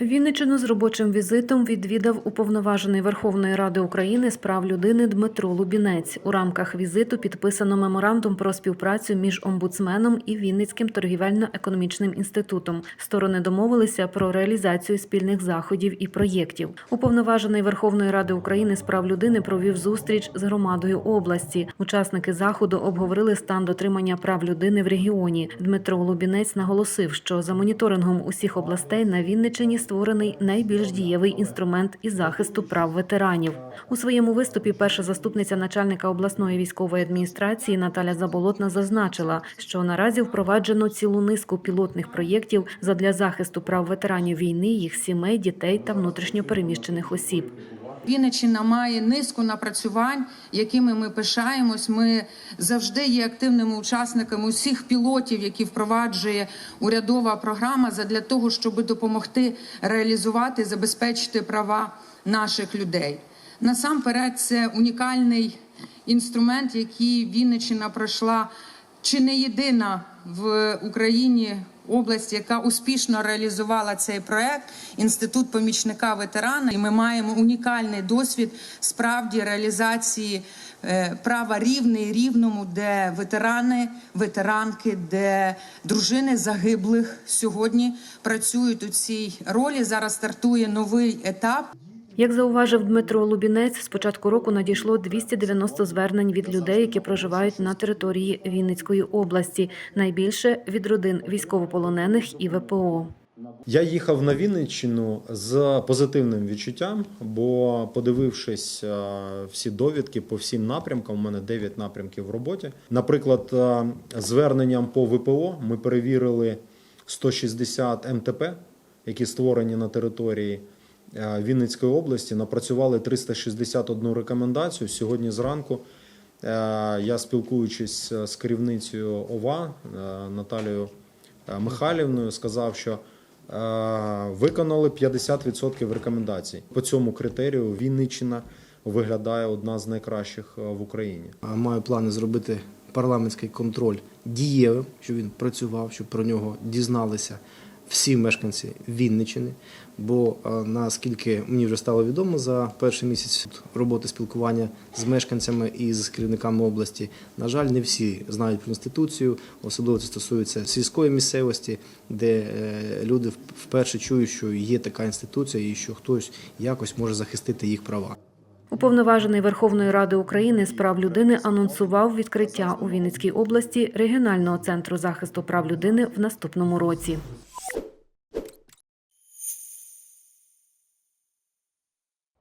Вінниччину з робочим візитом відвідав уповноважений Верховної Ради України з прав людини Дмитро Лубінець. У рамках візиту підписано меморандум про співпрацю між омбудсменом і Вінницьким торгівельно-економічним інститутом. Сторони домовилися про реалізацію спільних заходів і проєктів. Уповноважений Верховної Ради України з прав людини провів зустріч з громадою області. Учасники заходу обговорили стан дотримання прав людини в регіоні. Дмитро Лубінець наголосив, що за моніторингом усіх областей на Вінниччині створений найбільш дієвий інструмент із захисту прав ветеранів. У своєму виступі перша заступниця начальника обласної військової адміністрації Наталя Заболотна зазначила, що наразі впроваджено цілу низку пілотних проєктів задля захисту прав ветеранів війни, їх сімей, дітей та внутрішньопереміщених осіб. Вінниччина має низку напрацювань, якими ми пишаємось. Ми завжди є активними учасниками усіх пілотів, які впроваджує урядова програма, для того, щоб допомогти реалізувати, забезпечити права наших людей. Насамперед, це унікальний інструмент, який Вінниччина пройшла чи не єдина в Україні область, яка успішно реалізувала цей проект інститут помічника ветерана. І ми маємо унікальний досвід справді реалізації е, права рівний рівному, де ветерани, ветеранки, де дружини загиблих сьогодні працюють у цій ролі. Зараз стартує новий етап. Як зауважив Дмитро Лубінець, з початку року надійшло 290 звернень від людей, які проживають на території Вінницької області. Найбільше від родин військовополонених і ВПО. Я їхав на Вінниччину з позитивним відчуттям, бо подивившись е, всі довідки по всім напрямкам, у мене 9 напрямків в роботі. Наприклад, е, зверненням по ВПО ми перевірили 160 МТП, які створені на території Вінницької області, напрацювали 361 рекомендацію. Сьогодні зранку е, я спілкуючись з керівницею ОВА е, Наталією е, Михайлівною, сказав, що е, виконали 50% рекомендацій. По цьому критерію Вінниччина виглядає одна з найкращих е, в Україні. Маю плани зробити парламентський контроль дієвим, щоб він працював, щоб про нього дізналися всі мешканці Вінниччини. Бо е, наскільки мені вже стало відомо за перший місяць роботи спілкування з мешканцями і з керівниками області, на жаль, не всі знають про інституцію, особливо це стосується сільської місцевості, де е, люди вперше чують, що є така інституція і що хтось якось може захистити їх права. Уповноважений Верховної Ради України з прав людини анонсував відкриття у Вінницькій області регіонального центру захисту прав людини в наступному році.